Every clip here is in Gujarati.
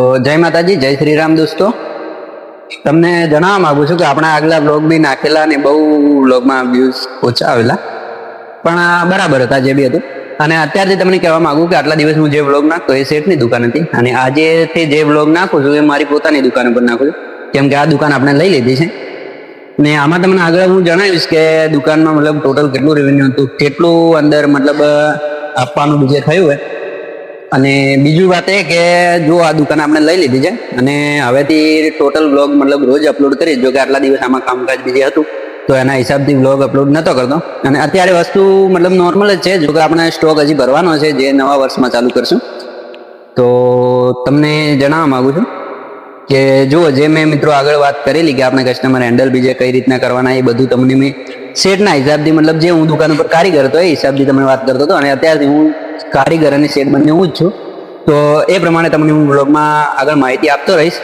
તો જય માતાજી, જય શ્રી રામ દોસ્તો. તમને જણાવવા માંગુ છું કે આપણા આગલા બ્લોગ બી નાખેલા અને બહુ બ્લોગમાં વ્યૂઝ ઓછા આવેલા. પણ આ બરાબર હતા જે બી હતું. અને અત્યારથી તમને કહેવા માંગુ કે આટલા દિવસ હું જે બ્લોગ નાખતો એ શેઠની દુકાન હતી. અને આજે તે જે બ્લોગ નાખું છું એ મારી પોતાની દુકાન ઉપર નાખું છું. કેમ કે આ દુકાન આપણે લઈ લીધી છે. ને આમાં તમને આગળ હું જણાવીશ કે દુકાનમાં મતલબ ટોટલ કેટલું રેવન્યુ હતું, કેટલું અંદર મતલબ આપવાનું બીજે થયું હોય. અને બીજું વાત એ કે જો આ દુકાન આપણે લઈ લીધી છે, અને હવેથી ટોટલ બ્લોગ મતલબ રોજ અપલોડ કરીશ જો કે આટલા દિવસ આમાં કામકાજ બીજે હતું, તો એના હિસાબથી બ્લોગ અપલોડ નતો કરતો. અને અત્યારે વસ્તુ મતલબ નોર્મલ જ છે, જો કે આપણે સ્ટોક હજી ભરવાનો છે, જે નવા વર્ષમાં ચાલુ કરશું. તો તમને જણાવવા માગું છું કે જુઓ, જે મેં મિત્રો આગળ વાત કરેલી કે આપણે કસ્ટમર હેન્ડલ બીજે કઈ રીતના કરવાના, એ બધું તમને મેં સેટના હિસાબથી મતલબ જે હું દુકાન ઉપર કારીગર હતો, એ હિસાબથી તમને વાત કરતો હતો. અને અત્યારથી હું કારીગર અને સેટ બંને હું જ છું. તો એ પ્રમાણે તમને હું બ્લોગમાં આગળ માહિતી આપતો રહીશ.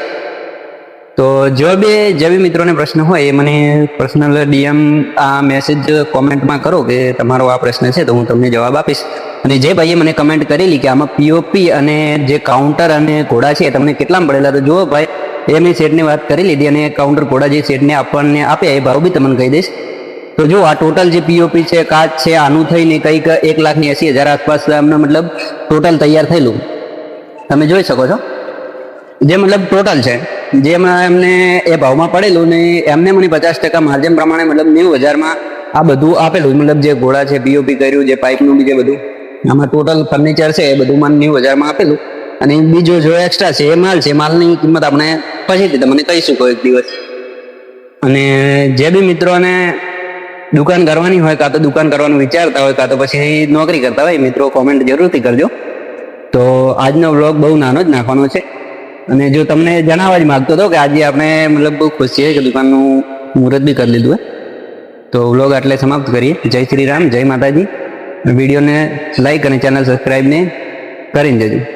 તો જો બે જે બી મિત્રોને પ્રશ્ન હોય એ મને પર્સનલ ડીએમ આ મેસેજ કોમેન્ટમાં કરો કે તમારો આ પ્રશ્ન છે તો હું તમને જવાબ આપીશ. અને જે ભાઈએ મને કમેન્ટ કરેલી કે આમાં પીઓપી અને જે કાઉન્ટર અને ઘોડા છે તમને કેટલામાં પડેલા, તો જુઓ ભાઈ એ મેં સેટની વાત કરી લીધી અને કાઉન્ટર ઘોડા જે સેટને આપણને આપ્યા એ ભાવ બી તમને કહી દઈશ. તો જો આ ટોટલ જે પીઓપી છે, કાચ છે, આનું થઈને કંઈક એક લાખ ને એસી હજાર આસપાસ અમને મતલબ ટોટલ તૈયાર થયેલું. તમે જોઈ શકો છો. જે મતલબ ટોટલ છે જેમાં એમને એ ભાવમાં પડેલું ને એમને મને પચાસ ટકા માર્જિન પ્રમાણે મતલબ નેવું હજારમાં આ બધું આપેલું. મતલબ જે ઘોડા છે પીઓપી કર્યું, જે પાઇપનું બી બધું. આમાં ટોટલ ફર્નિચર છે, એ બધું મને નેવું હજારમાં આપેલું. અને બીજો જો એક્સ્ટ્રા છે, એ માલ છે, માલની કિંમત આપણે પછીથી તમને કહીશું કોઈક દિવસ. અને જે બી મિત્રોને દુકાન કરવાની હોય, કાં તો દુકાન કરવાનું વિચારતા હોય, કાં તો પછી નોકરી કરતા હોય, મિત્રો કોમેન્ટ જરૂરથી કરજો. તો આજનો વ્લોગ બહુ નાનો જ નાખવાનો છે. અને જો તમને જણાવવા જ માગતો હતો કે આજે આપણે મતલબ બહુ ખુશ છીએ કે દુકાનનું મુહૂર્ત બી કરી લીધું હોય તો વ્લોગ આટલે સમાપ્ત કરીએ. જય શ્રી રામ, જય માતાજી. વિડીયોને લાઈક અને ચેનલ સબસ્ક્રાઈબને કરીને જજો.